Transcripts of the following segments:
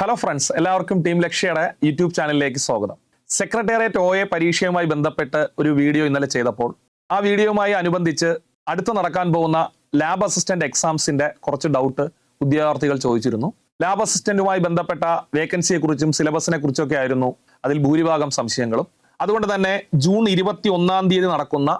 Hello friends എല്ലാവർക്കും team ലക്ഷ്യയുടെ YouTube ചാനലിലേക്ക് സ്വാഗതം. സെക്രട്ടേറിയറ്റ് ഒ എ പരീക്ഷയുമായി ബന്ധപ്പെട്ട് ഒരു വീഡിയോ ഇന്നലെ ചെയ്തപ്പോൾ ആ വീഡിയോയുമായി അനുബന്ധിച്ച് അടുത്ത് നടക്കാൻ പോകുന്ന ലാബ് അസിസ്റ്റന്റ് എക്സാംസിന്റെ കുറച്ച് ഡൗട്ട് ഉദ്യോഗാർത്ഥികൾ ചോദിച്ചിരുന്നു. ലാബ് അസിസ്റ്റന്റുമായി ബന്ധപ്പെട്ട വേക്കൻസിയെ കുറിച്ചും സിലബസിനെ കുറിച്ചൊക്കെ ആയിരുന്നു അതിൽ ഭൂരിഭാഗം സംശയങ്ങളും. അതുകൊണ്ട് തന്നെ ജൂൺ ഇരുപത്തി ഒന്നാം തീയതി നടക്കുന്ന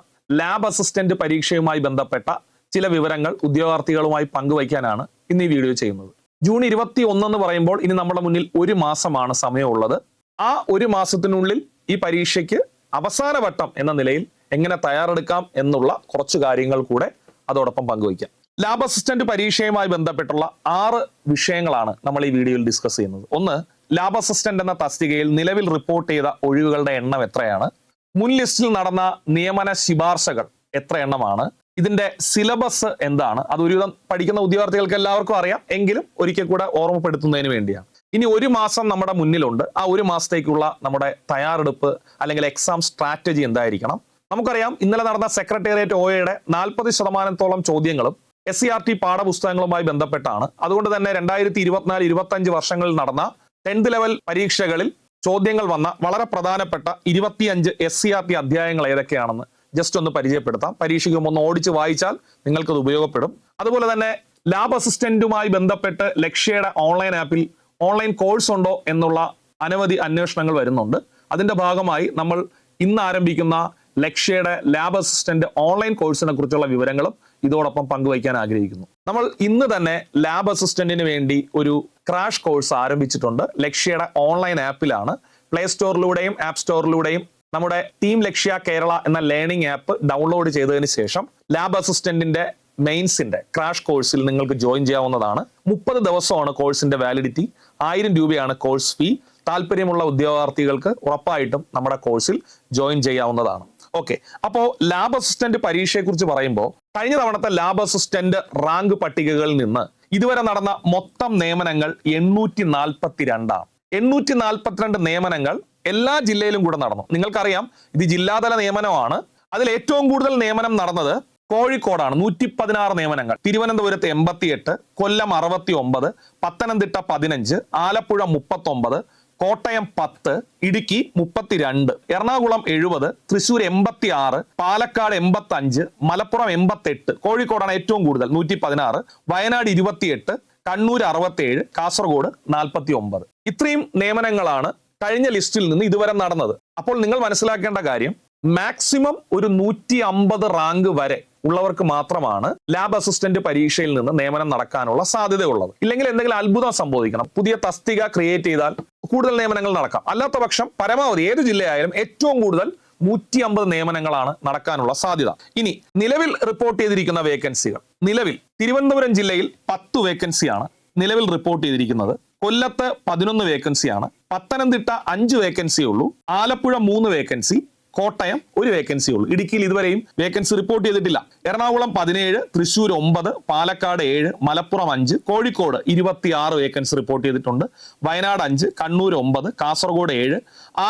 ലാബ് അസിസ്റ്റന്റ് പരീക്ഷയുമായി ബന്ധപ്പെട്ട ചില വിവരങ്ങൾ ഉദ്യോഗാർത്ഥികളുമായി പങ്കുവയ്ക്കാനാണ് ഇന്ന് ഈ വീഡിയോ ചെയ്യുന്നത്. ജൂൺ ഇരുപത്തി എന്ന് പറയുമ്പോൾ ഇനി നമ്മുടെ മുന്നിൽ ഒരു മാസമാണ് സമയമുള്ളത്. ആ ഒരു മാസത്തിനുള്ളിൽ ഈ പരീക്ഷയ്ക്ക് അവസാനവട്ടം എന്ന നിലയിൽ എങ്ങനെ തയ്യാറെടുക്കാം എന്നുള്ള കുറച്ച് കാര്യങ്ങൾ കൂടെ അതോടൊപ്പം പങ്കുവയ്ക്കാം. ലാബ് അസിസ്റ്റന്റ് പരീക്ഷയുമായി ബന്ധപ്പെട്ടുള്ള ആറ് വിഷയങ്ങളാണ് നമ്മൾ ഈ വീഡിയോയിൽ ഡിസ്കസ് ചെയ്യുന്നത്. ഒന്ന് ലാബ് അസിസ്റ്റന്റ് എന്ന തസ്തികയിൽ നിലവിൽ റിപ്പോർട്ട് ചെയ്ത ഒഴിവുകളുടെ എണ്ണം എത്രയാണ്? മുൻ ലിസ്റ്റിൽ നടന്ന നിയമന ശിപാർശകൾ എത്ര എണ്ണമാണ്? ഇതിന്റെ സിലബസ് എന്താണ്? അത് ഒരുവിധം പഠിക്കുന്ന ഉദ്യോഗാർത്ഥികൾക്ക് എല്ലാവർക്കും അറിയാം. എങ്കിലും ഒരിക്കൽ കൂടെ ഓർമ്മപ്പെടുത്തുന്നതിന് വേണ്ടിയാണ്. ഇനി ഒരു മാസം നമ്മുടെ മുന്നിലുണ്ട്. ആ ഒരു മാസത്തേക്കുള്ള നമ്മുടെ തയ്യാറെടുപ്പ് അല്ലെങ്കിൽ എക്സാം സ്ട്രാറ്റജി എന്തായിരിക്കണം? നമുക്കറിയാം ഇന്നലെ നടന്ന സെക്രട്ടേറിയറ്റ് ഒയുടെ നാൽപ്പത് ശതമാനത്തോളം ചോദ്യങ്ങളും എസ് സി ആർ ടി പാഠപുസ്തകങ്ങളുമായി ബന്ധപ്പെട്ടാണ്. അതുകൊണ്ട് തന്നെ രണ്ടായിരത്തി ഇരുപത്തിനാല് ഇരുപത്തി അഞ്ച് വർഷങ്ങളിൽ നടന്ന ടെൻത്ത് ലെവൽ പരീക്ഷകളിൽ ചോദ്യങ്ങൾ വന്ന വളരെ പ്രധാനപ്പെട്ട ഇരുപത്തിയഞ്ച് എസ് സി ആർ ടി അധ്യായങ്ങൾ ഏതൊക്കെയാണെന്ന് ജസ്റ്റ് ഒന്ന് പരിചയപ്പെടുത്താം. പരീക്ഷയ്ക്ക് ഒന്ന് ഓടിച്ച് വായിച്ചാൽ നിങ്ങൾക്കത് ഉപയോഗപ്പെടും. അതുപോലെ തന്നെ ലാബ് അസിസ്റ്റന്റുമായി ബന്ധപ്പെട്ട് ലക്ഷ്യയുടെ ഓൺലൈൻ ആപ്പിൽ ഓൺലൈൻ കോഴ്സ് ഉണ്ടോ എന്നുള്ള അനവധി അന്വേഷണങ്ങൾ വരുന്നുണ്ട്. അതിന്റെ ഭാഗമായി നമ്മൾ ഇന്ന് ആരംഭിക്കുന്ന ലക്ഷ്യയുടെ ലാബ് അസിസ്റ്റന്റ് ഓൺലൈൻ കോഴ്സിനെ കുറിച്ചുള്ള വിവരങ്ങളും ഇതോടൊപ്പം പങ്കുവയ്ക്കാൻ ആഗ്രഹിക്കുന്നു. നമ്മൾ ഇന്ന് തന്നെ ലാബ് അസിസ്റ്റന്റിന് വേണ്ടി ഒരു ക്രാഷ് കോഴ്സ് ആരംഭിച്ചിട്ടുണ്ട്. ലക്ഷ്യയുടെ ഓൺലൈൻ ആപ്പിലാണ് പ്ലേ സ്റ്റോറിലൂടെയും ആപ്പ് സ്റ്റോറിലൂടെയും നമ്മുടെ ടീം ലക്ഷ്യ കേരള എന്ന ലേണിംഗ് ആപ്പ് ഡൗൺലോഡ് ചെയ്തതിന് ശേഷം ലാബ് അസിസ്റ്റന്റിന്റെ മെയിൻസിന്റെ ക്രാഷ് കോഴ്സിൽ നിങ്ങൾക്ക് ജോയിൻ ചെയ്യാവുന്നതാണ്. മുപ്പത് ദിവസമാണ് കോഴ്സിന്റെ വാലിഡിറ്റി ആയിരം രൂപയാണ് കോഴ്സ് ഫീ താല്പര്യമുള്ള ഉദ്യോഗാർത്ഥികൾക്ക് ഉറപ്പായിട്ടും നമ്മുടെ കോഴ്സിൽ ജോയിൻ ചെയ്യാവുന്നതാണ്. ഓക്കെ അപ്പോ ലാബ് അസിസ്റ്റന്റ് പരീക്ഷയെക്കുറിച്ച് പറയുമ്പോൾ കഴിഞ്ഞ തവണത്തെ ലാബ് അസിസ്റ്റന്റ് റാങ്ക് പട്ടികകളിൽ നിന്ന് ഇതുവരെ നടന്ന മൊത്തം നിയമനങ്ങൾ എണ്ണൂറ്റി നാൽപ്പത്തി രണ്ടാണ് എണ്ണൂറ്റി നാൽപ്പത്തിരണ്ട് നിയമനങ്ങൾ എല്ലാ ജില്ലയിലും കൂടെ നടന്നു. നിങ്ങൾക്കറിയാം ഇത് ജില്ലാതല നിയമനമാണ്. അതിൽ ഏറ്റവും കൂടുതൽ നിയമനം നടന്നത് കോഴിക്കോടാണ്. നൂറ്റി പതിനാറ് നിയമനങ്ങൾ. തിരുവനന്തപുരത്ത് എൺപത്തിയെട്ട് കൊല്ലം അറുപത്തി ഒമ്പത് പത്തനംതിട്ട പതിനഞ്ച് ആലപ്പുഴ മുപ്പത്തൊമ്പത് കോട്ടയം പത്ത് ഇടുക്കി മുപ്പത്തിരണ്ട് എറണാകുളം എഴുപത് തൃശൂർ എൺപത്തി ആറ് പാലക്കാട് എൺപത്തി അഞ്ച് മലപ്പുറം എൺപത്തെട്ട് കോഴിക്കോടാണ് ഏറ്റവും കൂടുതൽ നൂറ്റി പതിനാറ് വയനാട് ഇരുപത്തിയെട്ട് കണ്ണൂർ അറുപത്തിയേഴ് കാസർഗോഡ് നാൽപ്പത്തി ഒമ്പത് ഇത്രയും നിയമനങ്ങളാണ് കഴിഞ്ഞ ലിസ്റ്റിൽ നിന്ന് ഇതുവരെ നടന്നത്. അപ്പോൾ നിങ്ങൾ മനസ്സിലാക്കേണ്ട കാര്യം മാക്സിമം ഒരു നൂറ്റി അമ്പത് റാങ്ക് വരെ ഉള്ളവർക്ക് മാത്രമാണ് ലാബ് അസിസ്റ്റന്റ് പരീക്ഷയിൽ നിന്ന് നിയമനം നടക്കാനുള്ള സാധ്യതയുള്ളത്. ഇല്ലെങ്കിൽ എന്തെങ്കിലും അത്ഭുതം സംഭവിക്കണം. പുതിയ തസ്തിക ക്രിയേറ്റ് ചെയ്താൽ കൂടുതൽ നിയമനങ്ങൾ നടക്കാം. അല്ലാത്ത പക്ഷം പരമാവധി ഏത് ജില്ലയായാലും ഏറ്റവും കൂടുതൽ നൂറ്റി അമ്പത് നിയമനങ്ങളാണ് നടക്കാനുള്ള സാധ്യത. ഇനി നിലവിൽ റിപ്പോർട്ട് ചെയ്തിരിക്കുന്ന വേക്കൻസികൾ നിലവിൽ തിരുവനന്തപുരം ജില്ലയിൽ പത്ത് വേക്കൻസിയാണ് നിലവിൽ റിപ്പോർട്ട് ചെയ്തിരിക്കുന്നത് കൊല്ലത്ത് പതിനൊന്ന് വേക്കൻസിയാണ് പത്തനംതിട്ട അഞ്ച് വേക്കൻസി ഉള്ളൂ. ആലപ്പുഴ മൂന്ന് വേക്കൻസി കോട്ടയം ഒരു വേക്കൻസി ഉള്ളൂ. ഇടുക്കിയിൽ ഇതുവരെയും വേക്കൻസി റിപ്പോർട്ട് ചെയ്തിട്ടില്ല. എറണാകുളം പതിനേഴ് തൃശ്ശൂർ ഒമ്പത് പാലക്കാട് ഏഴ് മലപ്പുറം അഞ്ച് കോഴിക്കോട് ഇരുപത്തിയാറ് വേക്കൻസി റിപ്പോർട്ട് ചെയ്തിട്ടുണ്ട്. വയനാട് അഞ്ച് കണ്ണൂർ ഒമ്പത് കാസർഗോഡ് ഏഴ്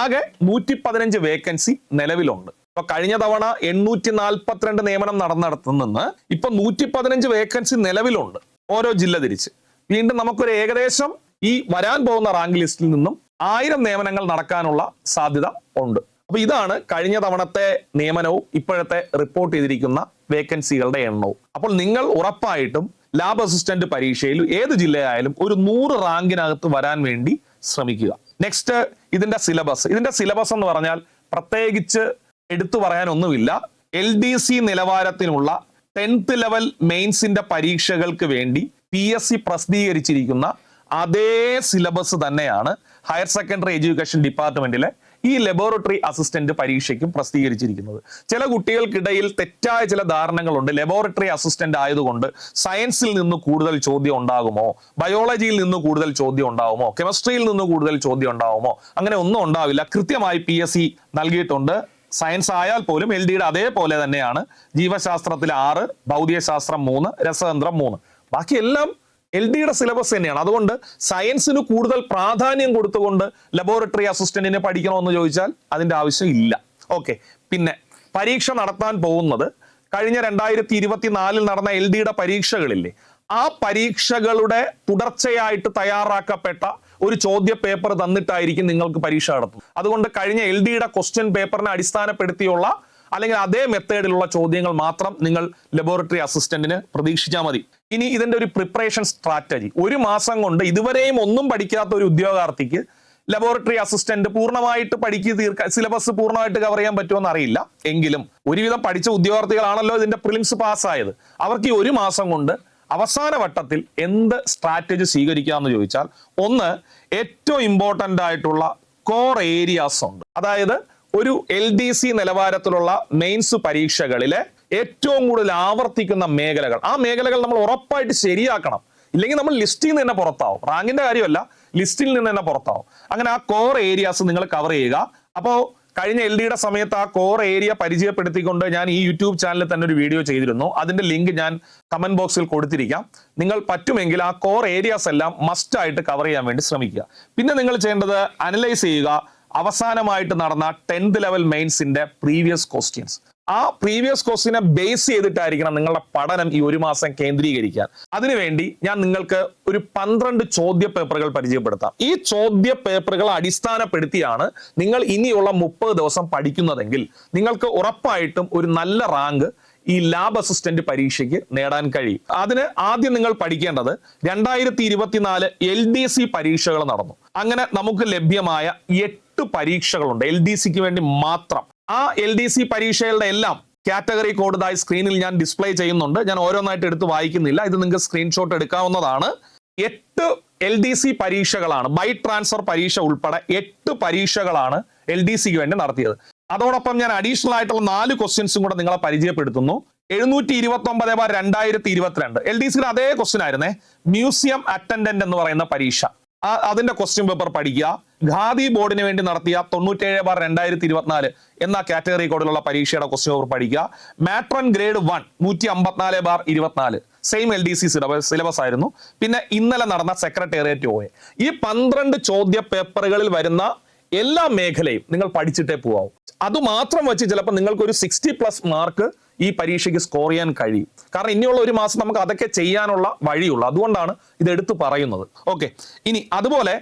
ആകെ നൂറ്റി പതിനഞ്ച് വേക്കൻസി നിലവിലുണ്ട്. ഇപ്പൊ കഴിഞ്ഞ തവണ എണ്ണൂറ്റി നാൽപ്പത്തിരണ്ട് നിയമനം നടന്നിടത്തു നിന്ന് ഇപ്പൊ നൂറ്റി പതിനഞ്ച് വേക്കൻസി നിലവിലുണ്ട്. ഓരോ ജില്ല തിരിച്ച്. വീണ്ടും നമുക്കൊരു ഏകദേശം ഈ വരാൻ പോകുന്ന റാങ്ക് ലിസ്റ്റിൽ നിന്നും ആയിരം നിയമനങ്ങൾ നടക്കാനുള്ള സാധ്യത ഉണ്ട്. അപ്പൊ ഇതാണ് കഴിഞ്ഞ തവണത്തെ നിയമനവും ഇപ്പോഴത്തെ റിപ്പോർട്ട് ചെയ്തിരിക്കുന്ന വേക്കൻസികളുടെ എണ്ണവും. അപ്പോൾ നിങ്ങൾ ഉറപ്പായിട്ടും ലാബ് അസിസ്റ്റന്റ് പരീക്ഷയിൽ ഏത് ജില്ലയായാലും ഒരു നൂറ് റാങ്കിനകത്ത് വരാൻ വേണ്ടി ശ്രമിക്കുക. നെക്സ്റ്റ് ഇതിന്റെ സിലബസ് ഇതിന്റെ സിലബസ് എന്ന് പറഞ്ഞാൽ പ്രത്യേകിച്ച് എടുത്തു പറയാനൊന്നുമില്ല. എൽ ഡി സി നിലവാരത്തിനുള്ള ടെൻത്ത് ലെവൽ മെയിൻസിന്റെ പരീക്ഷകൾക്ക് വേണ്ടി പി എസ് സി പ്രസിദ്ധീകരിച്ചിരിക്കുന്ന അതേ സിലബസ് തന്നെയാണ് ഹയർ സെക്കൻഡറി എഡ്യൂക്കേഷൻ ഡിപ്പാർട്ട്മെന്റിലെ ഈ ലബോറട്ടറി അസിസ്റ്റന്റ് പരീക്ഷയ്ക്കും പ്രസിദ്ധീകരിച്ചിരിക്കുന്നത്. ചില കുട്ടികൾക്കിടയിൽ തെറ്റായ ചില ധാരണകളുണ്ട്. ലബോറട്ടറി അസിസ്റ്റന്റ് ആയതുകൊണ്ട് സയൻസിൽ നിന്ന് കൂടുതൽ ചോദ്യം ഉണ്ടാകുമോ? ബയോളജിയിൽ നിന്ന് കൂടുതൽ ചോദ്യം ഉണ്ടാകുമോ? കെമിസ്ട്രിയിൽ നിന്ന് കൂടുതൽ ചോദ്യം ഉണ്ടാകുമോ? അങ്ങനെ ഒന്നും ഉണ്ടാവില്ല. കൃത്യമായി പി എസ് സി നൽകിയിട്ടുണ്ട്. സയൻസ് ആയാൽ പോലും എൽ ഡിയുടെ അതേപോലെ തന്നെയാണ് ജീവശാസ്ത്രത്തിൽ ആറ് ഭൗതികശാസ്ത്രം മൂന്ന് രസതന്ത്രം മൂന്ന്. ബാക്കി എല്ലാം എൽ ഡിയുടെ സിലബസ് തന്നെയാണ്. അതുകൊണ്ട് സയൻസിന് കൂടുതൽ പ്രാധാന്യം കൊടുത്തുകൊണ്ട് ലബോറട്ടറി അസിസ്റ്റന്റിനെ പഠിക്കണമെന്ന് ചോദിച്ചാൽ അതിന്റെ ആവശ്യം ഇല്ല. ഓക്കെ പിന്നെ പരീക്ഷ നടത്താൻ പോകുന്നത് കഴിഞ്ഞ രണ്ടായിരത്തി ഇരുപത്തിനാലിൽ നടന്ന എൽ ഡിയുടെ പരീക്ഷകളില്ലേ ആ പരീക്ഷകളുടെ തുടർച്ചയായിട്ട് തയ്യാറാക്കപ്പെട്ട ഒരു ചോദ്യ പേപ്പർ തന്നിട്ടായിരിക്കും നിങ്ങൾക്ക് പരീക്ഷ നടത്തുന്നത്. അതുകൊണ്ട് കഴിഞ്ഞ എൽ ഡിയുടെ ക്വസ്റ്റ്യൻ പേപ്പറിനെ അടിസ്ഥാനപ്പെടുത്തിയുള്ള അല്ലെങ്കിൽ അതേ മെത്തേഡിലുള്ള ചോദ്യങ്ങൾ മാത്രം നിങ്ങൾ ലബോറട്ടറി അസിസ്റ്റന്റിന് പ്രതീക്ഷിച്ചാൽ മതി. ഇനി ഇതിന്റെ ഒരു പ്രിപ്പറേഷൻ സ്ട്രാറ്റജി ഒരു മാസം കൊണ്ട് ഇതുവരെയും ഒന്നും പഠിക്കാത്ത ഒരു ഉദ്യോഗാർത്ഥിക്ക് ലബോറട്ടറി അസിസ്റ്റന്റ് പൂർണമായിട്ട് പഠിക്കുക തീർക്കാൻ സിലബസ് പൂർണമായിട്ട് കവർ ചെയ്യാൻ പറ്റുമെന്ന് അറിയില്ല. എങ്കിലും ഒരുവിധം പഠിച്ച ഉദ്യോഗാർത്ഥികളാണല്ലോ ഇതിന്റെ പ്രിലിംസ് പാസ്സായത് അവർക്ക് ഈ ഒരു മാസം കൊണ്ട് അവസാന വട്ടത്തിൽ എന്ത് സ്ട്രാറ്റജി സ്വീകരിക്കാമെന്ന് ചോദിച്ചാൽ ഒന്ന് ഏറ്റവും ഇമ്പോർട്ടന്റ് ആയിട്ടുള്ള കോർ ഏരിയാസ് ഉണ്ട്. അതായത് ഒരു എൽ ഡി സി നിലവാരത്തിലുള്ള മെയിൻസ് പരീക്ഷകളിലെ ഏറ്റവും കൂടുതൽ ആവർത്തിക്കുന്ന മേഖലകൾ. ആ മേഖലകൾ നമ്മൾ ഉറപ്പായിട്ട് ശരിയാക്കണം. ഇല്ലെങ്കിൽ നമ്മൾ ലിസ്റ്റിൽ നിന്ന് തന്നെ പുറത്താവും. റാങ്കിന്റെ കാര്യമല്ല ലിസ്റ്റിൽ നിന്ന് തന്നെ പുറത്താവും. അങ്ങനെ ആ കോർ ഏരിയാസ് നിങ്ങൾ കവർ ചെയ്യുക. അപ്പോൾ കഴിഞ്ഞ എൽ ഡിയുടെ സമയത്ത് ആ കോർ ഏരിയ പരിചയപ്പെടുത്തിക്കൊണ്ട് ഞാൻ ഈ യൂട്യൂബ് ചാനലിൽ തന്നെ ഒരു വീഡിയോ ചെയ്തിരുന്നു. അതിന്റെ ലിങ്ക് ഞാൻ കമന്റ് ബോക്സിൽ കൊടുത്തിരിക്കാം. നിങ്ങൾ പറ്റുമെങ്കിൽ ആ കോർ ഏരിയാസ് എല്ലാം മസ്റ്റ് ആയിട്ട് കവർ ചെയ്യാൻ വേണ്ടി ശ്രമിക്കുക. പിന്നെ നിങ്ങൾ ചെയ്യേണ്ടത് അനലൈസ് ചെയ്യുക. അവസാനമായിട്ട് നടന്ന ടെൻത്ത് ലെവൽ മെയിൻസിന്റെ പ്രീവിയസ് ക്വസ്റ്റ്യൻസ്. ആ പ്രീവിയസ് ക്വസ്റ്റിനെ ബേസ് ചെയ്തിട്ടായിരിക്കണം നിങ്ങളുടെ പഠനം ഈ ഒരു മാസം കേന്ദ്രീകരിക്കാൻ. അതിനുവേണ്ടി ഞാൻ നിങ്ങൾക്ക് ഒരു പന്ത്രണ്ട് ചോദ്യ പേപ്പറുകൾ പരിചയപ്പെടുത്താം. ഈ ചോദ്യ പേപ്പറുകൾ അടിസ്ഥാനപ്പെടുത്തിയാണ് നിങ്ങൾ ഇനിയുള്ള മുപ്പത് ദിവസം പഠിക്കുന്നതെങ്കിൽ നിങ്ങൾക്ക് ഉറപ്പായിട്ടും ഒരു നല്ല റാങ്ക് ഈ ലാബ് അസിസ്റ്റന്റ് പരീക്ഷയ്ക്ക് നേടാൻ കഴിയും. അതിന് ആദ്യം നിങ്ങൾ പഠിക്കേണ്ടത് രണ്ടായിരത്തി ഇരുപത്തിനാല് എൽ ഡി സി പരീക്ഷകൾ നടന്നു. അങ്ങനെ നമുക്ക് ലഭ്യമായ എട്ട് പരീക്ഷകളുണ്ട് എൽ ഡി സിക്ക് വേണ്ടി മാത്രം. ആ എൽ ഡി സി പരീക്ഷകളുടെ എല്ലാം കാറ്റഗറി കോഡായി സ്ക്രീനിൽ ഞാൻ ഡിസ്പ്ലേ ചെയ്യുന്നുണ്ട്. ഞാൻ ഓരോന്നായിട്ട് എടുത്ത് വായിക്കുന്നില്ല. ഇത് നിങ്ങൾക്ക് സ്ക്രീൻഷോട്ട് എടുക്കാവുന്നതാണ്. എട്ട് എൽ ഡി സി പരീക്ഷകളാണ്. ബൈ ട്രാൻസ്ഫർ പരീക്ഷ ഉൾപ്പെടെ എട്ട് പരീക്ഷകളാണ് എൽ ഡി സിക്ക് വേണ്ടി നടത്തിയത്. അതോടൊപ്പം ഞാൻ അഡീഷണൽ ആയിട്ടുള്ള നാല് ക്വസ്റ്റ്യൻസും കൂടെ നിങ്ങളെ പരിചയപ്പെടുത്തുന്നു. എഴുന്നൂറ്റി ഇരുപത്തി ഒമ്പത് ബാർ രണ്ടായിരത്തി ഇരുപത്തിരണ്ട് എൽ ഡി സിയുടെ അതേ ക്വസ്റ്റ്യൻ ആയിരുന്നേ. മ്യൂസിയം അറ്റൻഡന്റ് എന്ന് പറയുന്ന പരീക്ഷ. അതിന്റെ ക്വസ്റ്റ്യൻ പേപ്പർ പഠിക്കുക. ഖാദി ബോർഡിന് വേണ്ടി നടത്തിയ തൊണ്ണൂറ്റേഴ് ബാർ രണ്ടായിരത്തി ഇരുപത്തിനാല് എന്ന കാറ്റഗറി കോഡിലുള്ള പരീക്ഷയുടെ ക്വസ്റ്റ്യൻ പേപ്പർ പഠിക്കുക. മാട്രൺ ഗ്രേഡ് വൺ നൂറ്റി അമ്പത്തിനാല് ബാർ ഇരുപത്തിനാല് same L D C syllabus ആയിരുന്നു. പിന്നെ ഇന്നലെ നടന്ന സെക്രട്ടേറിയറ്റ് ഒ ഈ പന്ത്രണ്ട് ചോദ്യ പേപ്പറുകളിൽ വരുന്ന എല്ലാ മേഖലയും നിങ്ങൾ പഠിച്ചിട്ടേ പോവാവും. അതുമാത്രം വെച്ച് ചിലപ്പോൾ നിങ്ങൾക്ക് ഒരു സിക്സ്റ്റി പ്ലസ് മാർക്ക് ഈ പരീക്ഷയ്ക്ക് സ്കോർ ചെയ്യാൻ കഴിയും. കാരണം ഇനിയുള്ള ഒരു മാസം നമുക്ക് അതൊക്കെ ചെയ്യാനുള്ള വഴിയുള്ളൂ. അതുകൊണ്ടാണ് ഇത് എടുത്തു പറയുന്നത്. ഓക്കെ ഇനി അതുപോലെ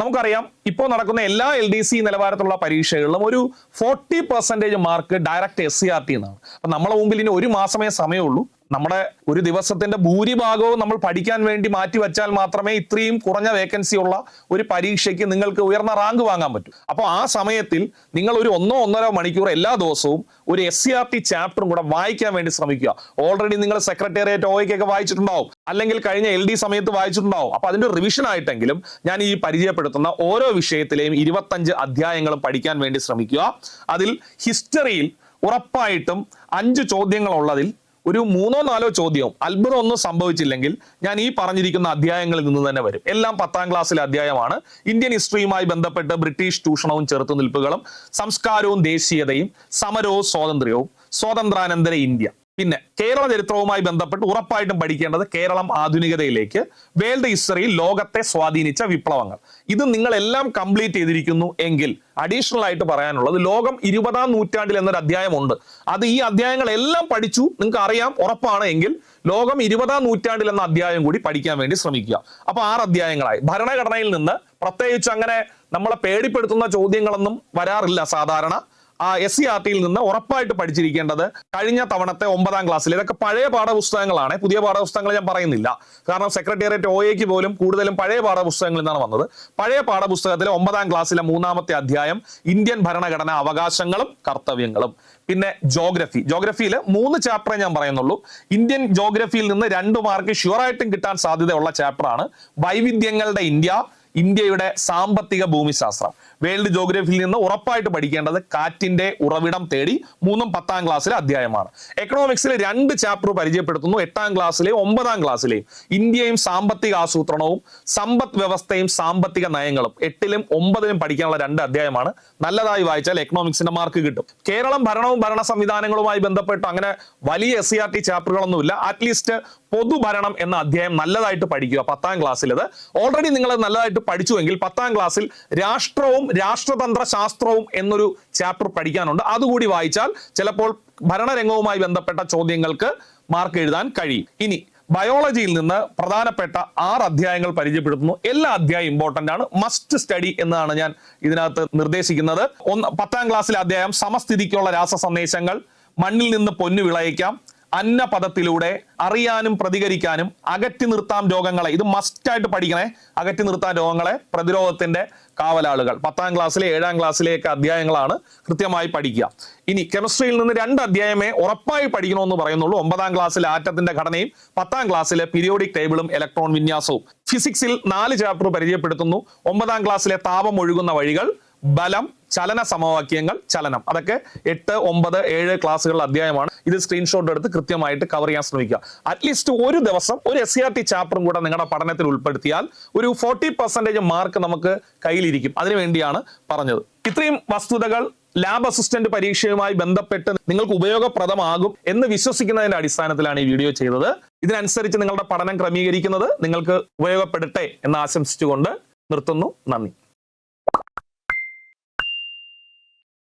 നമുക്കറിയാം ഇപ്പോൾ നടക്കുന്ന എല്ലാ എൽ ഡി സി നിലവാരത്തിലുള്ള പരീക്ഷകളിലും ഒരു forty percentage mark direct S C R T എന്നാണ്. അപ്പൊ നമ്മളെ മുമ്പിൽ ഇനി ഒരു മാസമേ സമയമുള്ളൂ. നമ്മുടെ ഒരു ദിവസത്തിന്റെ ഭൂരിഭാഗവും നമ്മൾ പഠിക്കാൻ വേണ്ടി മാറ്റി വെച്ചാൽ മാത്രമേ ഇത്രയും കുറഞ്ഞ വേക്കൻസി ഉള്ള ഒരു പരീക്ഷയ്ക്ക് നിങ്ങൾക്ക് ഉയർന്ന റാങ്ക് വാങ്ങാൻ പറ്റൂ. അപ്പോൾ ആ സമയത്തിൽ നിങ്ങൾ ഒരു ഒന്നോ ഒന്നര മണിക്കൂർ എല്ലാ ദിവസവും ഒരു എസ് സി ആർ ടി ചാപ്റ്ററും കൂടെ വായിക്കാൻ വേണ്ടി ശ്രമിക്കുക. ഓൾറെഡി നിങ്ങൾ സെക്രട്ടേറിയറ്റ് ഓയ്ക്കൊക്കെ വായിച്ചിട്ടുണ്ടാവും. അല്ലെങ്കിൽ കഴിഞ്ഞ എൽ ഡി സമയത്ത് വായിച്ചിട്ടുണ്ടാവും. അപ്പൊ അതിന്റെ റിവിഷൻ ആയിട്ടെങ്കിലും ഞാൻ ഈ പരിചയപ്പെടുത്തുന്ന ഓരോ വിഷയത്തിലെയും ഇരുപത്തഞ്ച് അധ്യായങ്ങളും പഠിക്കാൻ വേണ്ടി ശ്രമിക്കുക. അതിൽ ഹിസ്റ്ററിയിൽ ഉറപ്പായിട്ടും അഞ്ച് ചോദ്യങ്ങൾ ഉള്ളതിൽ ഒരു മൂന്നോ നാലോ ചോദ്യവും അത്ഭുതം ഒന്നും സംഭവിച്ചില്ലെങ്കിൽ ഞാൻ ഈ പറഞ്ഞിരിക്കുന്ന അധ്യായങ്ങളിൽ നിന്ന് തന്നെ വരും. എല്ലാം പത്താം ക്ലാസ്സിലെ അധ്യായമാണ്. ഇന്ത്യൻ ഹിസ്റ്ററിയുമായി ബന്ധപ്പെട്ട് ബ്രിട്ടീഷ് ചൂഷണവും ചെറുത്തുനിൽപ്പുകളും സംസ്കാരവും ദേശീയതയും സമരവും സ്വാതന്ത്ര്യവും സ്വാതന്ത്ര്യാനന്തര ഇന്ത്യ. പിന്നെ കേരള ചരിത്രവുമായി ബന്ധപ്പെട്ട് ഉറപ്പായിട്ടും പഠിക്കേണ്ടത് കേരളം ആധുനികതയിലേക്ക് വേൾഡ് ഹിസ്റ്ററിയിൽ ലോകത്തെ സ്വാധീനിച്ച വിപ്ലവങ്ങൾ. ഇത് നിങ്ങളെല്ലാം കംപ്ലീറ്റ് ചെയ്തിരിക്കുന്നു എങ്കിൽ അഡീഷണൽ ആയിട്ട് പറയാനുള്ളത് ലോകം ഇരുപതാം നൂറ്റാണ്ടിൽ എന്നൊരു അധ്യായമുണ്ട്. അത് ഈ അധ്യായങ്ങളെല്ലാം പഠിച്ചു നിങ്ങൾക്ക് അറിയാം ഉറപ്പാണ് എങ്കിൽ ലോകം ഇരുപതാം നൂറ്റാണ്ടിൽ എന്ന അധ്യായം കൂടി പഠിക്കാൻ വേണ്ടി ശ്രമിക്കുക. അപ്പൊ ആറ് അധ്യായങ്ങളായി. ഭരണഘടനയിൽ നിന്ന് പ്രത്യേകിച്ച് അങ്ങനെ നമ്മളെ പേടിപ്പെടുത്തുന്ന ചോദ്യങ്ങളൊന്നും വരാറില്ല സാധാരണ. ആ എസ് സി ആർ ടിയിൽ നിന്ന് ഉറപ്പായിട്ട് പഠിച്ചിരിക്കേണ്ടത് കഴിഞ്ഞ തവണത്തെ ഒമ്പതാം ക്ലാസ്സിൽ ഇതൊക്കെ പഴയ പാഠപുസ്തകങ്ങളാണ്. പുതിയ പാഠപുസ്തകങ്ങൾ ഞാൻ പറയുന്നില്ല. കാരണം സെക്രട്ടേറിയറ്റ് ഒ എക്ക് പോലും കൂടുതലും പഴയ പാഠപുസ്തകങ്ങളിൽ നിന്നാണ് വന്നത്. പഴയ പാഠപുസ്തകത്തിലെ ഒമ്പതാം ക്ലാസ്സിലെ മൂന്നാമത്തെ അധ്യായം ഇന്ത്യൻ ഭരണഘടന അവകാശങ്ങളും കർത്തവ്യങ്ങളും. പിന്നെ ജോഗ്രഫി ജോഗ്രഫിയിൽ മൂന്ന് ചാപ്റ്ററേ ഞാൻ പറയുന്നുള്ളൂ. ഇന്ത്യൻ ജോഗ്രഫിയിൽ നിന്ന് രണ്ട് മാർക്ക് ഷുവറായിട്ടും കിട്ടാൻ സാധ്യതയുള്ള ചാപ്റ്ററാണ് വൈവിധ്യങ്ങളുടെ ഇന്ത്യ ഇന്ത്യയുടെ സാമ്പത്തിക ഭൂമിശാസ്ത്രം. വേൾഡ് ജോഗ്രഫിയിൽ നിന്ന് ഉറപ്പായിട്ട് പഠിക്കേണ്ടത് കാറ്റിന്റെ ഉറവിടം തേടി മൂന്നും പത്താം ക്ലാസ്സിലെ അധ്യായമാണ്. എക്കണോമിക്സിൽ രണ്ട് ചാപ്റ്റർ പരിചയപ്പെടുത്തുന്നു. എട്ടാം ക്ലാസ്സിലെയും ഒമ്പതാം ക്ലാസ്സിലെയും. ഇന്ത്യയും സാമ്പത്തിക ആസൂത്രണവും സമ്പദ് വ്യവസ്ഥയും സാമ്പത്തിക നയങ്ങളും എട്ടിലും ഒമ്പതിലും പഠിക്കാനുള്ള രണ്ട് അധ്യായമാണ്. നല്ലതായി വായിച്ചാൽ എക്കണോമിക്സിന്റെ മാർക്ക് കിട്ടും. കേരളം ഭരണവും ഭരണ സംവിധാനങ്ങളുമായി ബന്ധപ്പെട്ട് അങ്ങനെ വലിയ എസ് സി ആർ ടി ചാപ്റ്ററുകളൊന്നുമില്ല അറ്റ്ലീസ്റ്റ് പൊതുഭരണം എന്ന അധ്യായം നല്ലതായിട്ട് പഠിക്കുക പത്താം ക്ലാസ്സിൽ. അത് ഓൾറെഡി നിങ്ങൾ നല്ലതായിട്ട് പഠിച്ചുവെങ്കിൽ പത്താം ക്ലാസ്സിൽ രാഷ്ട്രവും രാഷ്ട്രതന്ത്ര ശാസ്ത്രവും എന്നൊരു ചാപ്റ്റർ പഠിക്കാനുണ്ട്. അതുകൂടി വായിച്ചാൽ ചിലപ്പോൾ ഭരണരംഗവുമായി ബന്ധപ്പെട്ട ചോദ്യങ്ങൾക്ക് മാർക്ക് എഴുതാൻ കഴിയും. ഇനി ബയോളജിയിൽ നിന്ന് പ്രധാനപ്പെട്ട ആറ് അധ്യായങ്ങൾ പരിചയപ്പെടുത്തുന്നു. എല്ലാ അധ്യായം ഇമ്പോർട്ടന്റ് ആണ്. മസ്റ്റ് സ്റ്റഡി എന്നാണ് ഞാൻ ഇതിനകത്ത് നിർദ്ദേശിക്കുന്നത്. ഒന്ന് പത്താം ക്ലാസ്സിലെ അധ്യായം സമസ്ഥിതിക്കുള്ള രാസ സന്ദേശങ്ങൾ മണ്ണിൽ നിന്ന് പൊന്നു വിളയിക്കാം അന്നപദത്തിലൂടെ അറിയാനും പ്രതികരിക്കാനും അകറ്റി നിർത്താം രോഗങ്ങളെ. ഇത് മസ്റ്റായിട്ട് പഠിക്കണേ. അകറ്റി നിർത്താൻ രോഗങ്ങളെ പ്രതിരോധത്തിന്റെ കാവലാളുകൾ. പത്താം ക്ലാസ്സിലെ ഏഴാം ക്ലാസ്സിലെയൊക്കെ അധ്യായങ്ങളാണ് കൃത്യമായി പഠിക്കുക. ഇനി കെമിസ്ട്രിയിൽ നിന്ന് രണ്ട് അധ്യായമേ ഉറപ്പായി പഠിക്കണമെന്ന് പറയുന്നുള്ളൂ. ഒമ്പതാം ക്ലാസ്സിലെ ആറ്റത്തിന്റെ ഘടനയും പത്താം ക്ലാസ്സിലെ പീരിയോഡിക് ടേബിളും ഇലക്ട്രോൺ വിന്യാസവും. ഫിസിക്സിൽ നാല് ചാപ്റ്റർ പരിചയപ്പെടുത്തുന്നു. ഒമ്പതാം ക്ലാസ്സിലെ താപം ഒഴുകുന്ന വഴികൾ ബലം ചലന സമവാക്യങ്ങൾ ചലനം. അതൊക്കെ എട്ട് ഒമ്പത് ഏഴ് ക്ലാസ്സുകളുടെ അധ്യായമാണ്. ഇത് സ്ക്രീൻഷോട്ട് എടുത്ത് കൃത്യമായിട്ട് കവർ ചെയ്യാൻ ശ്രമിക്കുക. അറ്റ്ലീസ്റ്റ് ഒരു ദിവസം ഒരു എസ് സി ആർ ടി ചാപ്റ്ററും കൂടെ നിങ്ങളുടെ പഠനത്തിൽ ഉൾപ്പെടുത്തിയാൽ ഒരു ഫോർട്ടി പെർസെന്റേജ് മാർക്ക് നമുക്ക് കയ്യിലിരിക്കും. അതിനുവേണ്ടിയാണ് പറഞ്ഞത്. ഇത്രയും വസ്തുതകൾ ലാബ് അസിസ്റ്റന്റ് പരീക്ഷയുമായി ബന്ധപ്പെട്ട് നിങ്ങൾക്ക് ഉപയോഗപ്രദമാകും എന്ന് വിശ്വസിക്കുന്നതിന്റെ അടിസ്ഥാനത്തിലാണ് ഈ വീഡിയോ ചെയ്തത്. ഇതിനനുസരിച്ച് നിങ്ങളുടെ പഠനം ക്രമീകരിക്കുന്നത് നിങ്ങൾക്ക് ഉപയോഗപ്പെടട്ടെ എന്ന് ആശംസിച്ചുകൊണ്ട് നിർത്തുന്നു. നന്ദി.